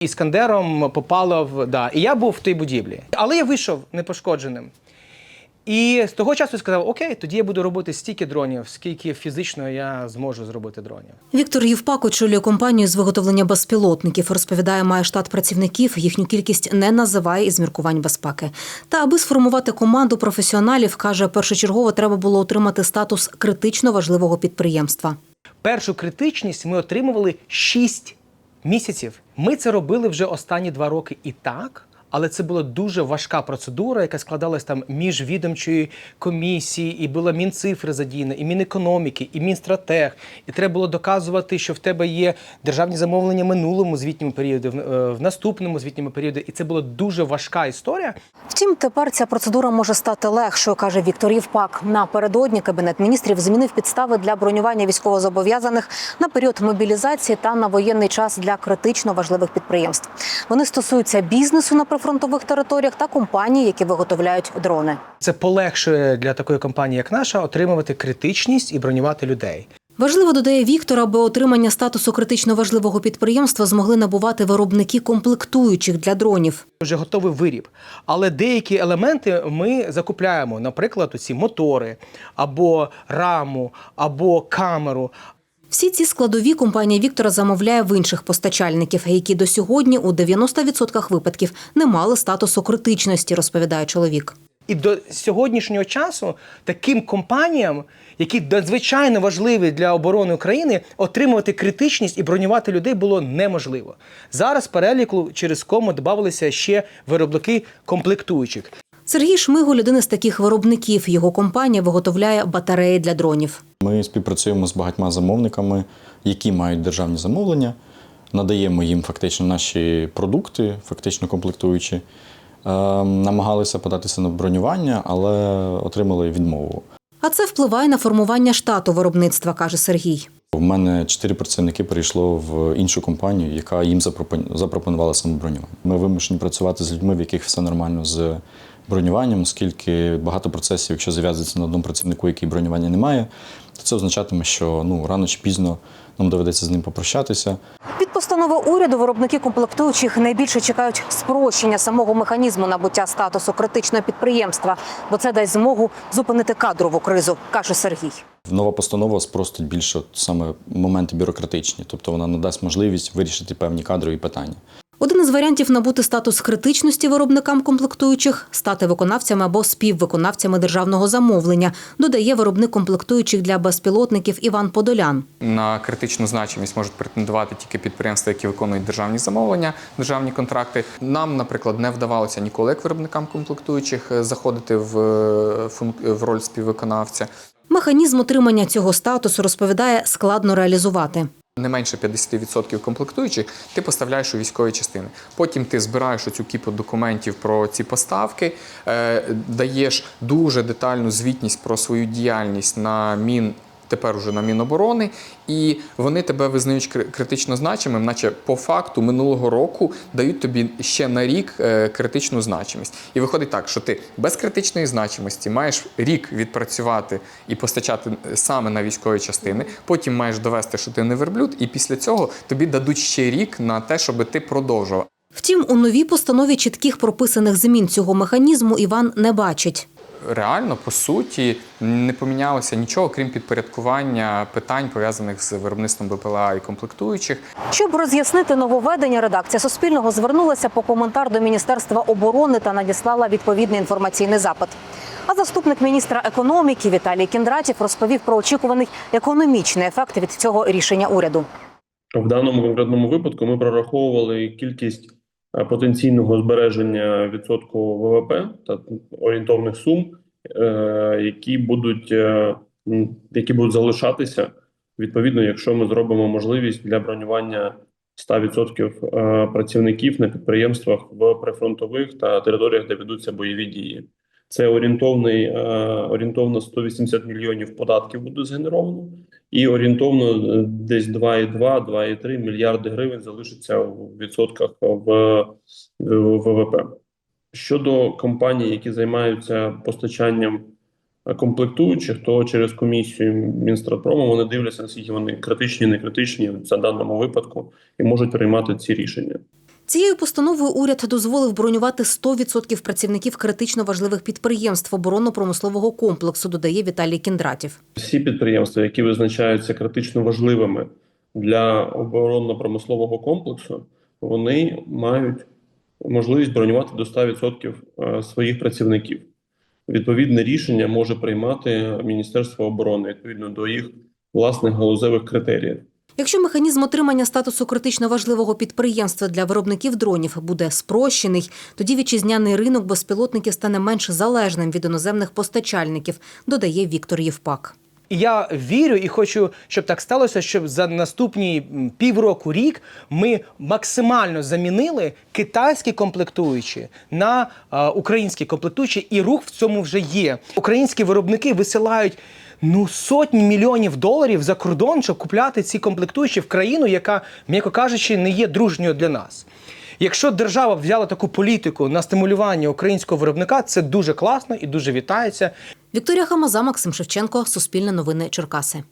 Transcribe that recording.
Іскандером попало в да. І я був в тій будівлі. Але я вийшов непошкодженим. І з того часу я сказав: Окей, тоді я буду робити стільки дронів, скільки фізично я зможу зробити дронів. Віктор Євпак очолює компанію з виготовлення безпілотників. Розповідає, має штат працівників. Їхню кількість не називає із міркувань безпеки. Та аби сформувати команду професіоналів, каже, першочергово треба було отримати статус критично важливого підприємства. Першу критичність ми отримували 6 місяців. Ми це робили вже останні два роки і так. Але це була дуже важка процедура, яка складалась там міжвідомчої комісії, і була мінцифри задіяна, і мінекономіки, і мінстратег. І треба було доказувати, що в тебе є державні замовлення в минулому звітньому періоді, в, е, наступному звітньому періоді. І це була дуже важка історія. Втім, тепер ця процедура може стати легшою, каже Віктор Євпак. Напередодні кабінет міністрів змінив підстави для бронювання військовозобов'язаних на період мобілізації та на воєнний час для критично важливих підприємств. Вони стосуються бізнесу на прифронтових територіях та компаній, які виготовляють дрони. Це полегшує для такої компанії, як наша, отримувати критичність і бронювати людей. Важливо додає Віктор, аби отримання статусу критично важливого підприємства змогли набувати виробники комплектуючих для дронів. вже готовий виріб. Але деякі елементи ми закупляємо, наприклад, ці мотори, або раму, або камеру. Всі ці складові компанія Віктора замовляє в інших постачальників, які до сьогодні у 90% випадків не мали статусу критичності, розповідає чоловік. І до сьогоднішнього часу таким компаніям, які надзвичайно важливі для оборони України, отримувати критичність і бронювати людей було неможливо. Зараз переліку через кому додавалися ще виробники комплектуючих. Сергій Шмигуль – один з таких виробників. Його компанія виготовляє батареї для дронів. Ми співпрацюємо з багатьма замовниками, які мають державні замовлення, надаємо їм фактично наші продукти, фактично комплектуючі. Е, намагалися податися на бронювання, але отримали відмову. А це впливає на формування штату виробництва, каже Сергій. У мене чотири працівники перейшло в іншу компанію, яка їм запропонувала саме бронювання. Ми вимушені працювати з людьми, в яких все нормально з бронюванням, оскільки багато процесів, якщо зав'язується на одному працівнику, який бронювання не має, то це означатиме, що ну рано чи пізно нам доведеться з ним попрощатися. Від постанови уряду виробники комплектуючих найбільше чекають спрощення самого механізму набуття статусу критичного підприємства, бо це дасть змогу зупинити кадрову кризу, каже Сергій. Нова постанова спростить більше саме моменти бюрократичні, тобто вона надасть можливість вирішити певні кадрові питання. Один із варіантів набути статус критичності виробникам комплектуючих стати виконавцями або співвиконавцями державного замовлення, додає виробник комплектуючих для безпілотників Іван Подолян. На критичну значимість можуть претендувати тільки підприємства, які виконують державні замовлення, державні контракти. Нам, наприклад, не вдавалося ніколи як виробникам комплектуючих е, заходити в, е, в роль співвиконавця. Механізм отримання цього статусу розповідає складно реалізувати. Не менше 50% комплектуючих ти поставляєш у військові частини. Потім ти збираєш оцю кіпу документів про ці поставки, е, даєш дуже детальну звітність про свою діяльність на мін. Тепер уже на Міноборони, і вони тебе визнають кри- критично значимим, наче по факту минулого року дають тобі ще на рік е, критичну значимість. І виходить так, що ти без критичної значимості маєш рік відпрацювати і постачати саме на військові частини. Потім маєш довести, що ти не верблюд, і після цього тобі дадуть ще рік на те, щоб ти продовжував. Втім, у новій постанові чітких прописаних змін цього механізму Іван не бачить. Реально, по суті, не помінялося нічого, крім підпорядкування питань пов'язаних з виробництвом БПЛА і комплектуючих. Щоб роз'яснити нововведення, редакція Суспільного звернулася по коментар до Міністерства оборони та надіслала відповідний інформаційний запит. А заступник міністра економіки Віталій Кіндратів розповів про очікуваний економічний ефект від цього рішення уряду. В даному конкретному випадку ми прораховували кількість потенційного збереження відсотку ВВП та орієнтовних сум, е, які будуть, е, які будуть залишатися відповідно, якщо ми зробимо можливість для бронювання 100% е, працівників на підприємствах в прифронтових та територіях, де ведуться бойові дії. Це орієнтовний е, орієнтовно 180 мільйонів податків буде згенеровано, і орієнтовно е, десь 2,2-2,3 мільярди гривень залишиться в відсотках в, ВВП. Щодо компаній, які займаються постачанням е, комплектуючих, то через комісію Мінстратпрому вони дивляться, наскільки вони критичні, не критичні за даному випадку, і можуть приймати ці рішення. Цією постановою уряд дозволив бронювати 100% працівників критично важливих підприємств оборонно-промислового комплексу, додає Віталій Кіндратів. Всі підприємства, які визначаються критично важливими для оборонно-промислового комплексу, вони мають можливість бронювати до 100% е, своїх працівників. Відповідне рішення може приймати Міністерство оборони відповідно до їх власних галузевих критеріїв. Якщо механізм отримання статусу критично важливого підприємства для виробників дронів буде спрощений, тоді вітчизняний ринок безпілотників стане менш залежним від іноземних постачальників, додає Віктор Євпак. Я вірю і хочу, щоб так сталося, щоб за наступні півроку рік ми максимально замінили китайські комплектуючі на українські комплектуючі, і рух в цьому вже є. Українські виробники висилають. Ну, сотні мільйонів доларів за кордон, щоб купляти ці комплектуючі в країну, яка, м'яко кажучи, не є дружньою для нас. Якщо держава взяла таку політику на стимулювання українського виробника, це дуже класно і дуже вітається. Вікторія Хамаза, Максим Шевченко, Суспільне новини Черкаси.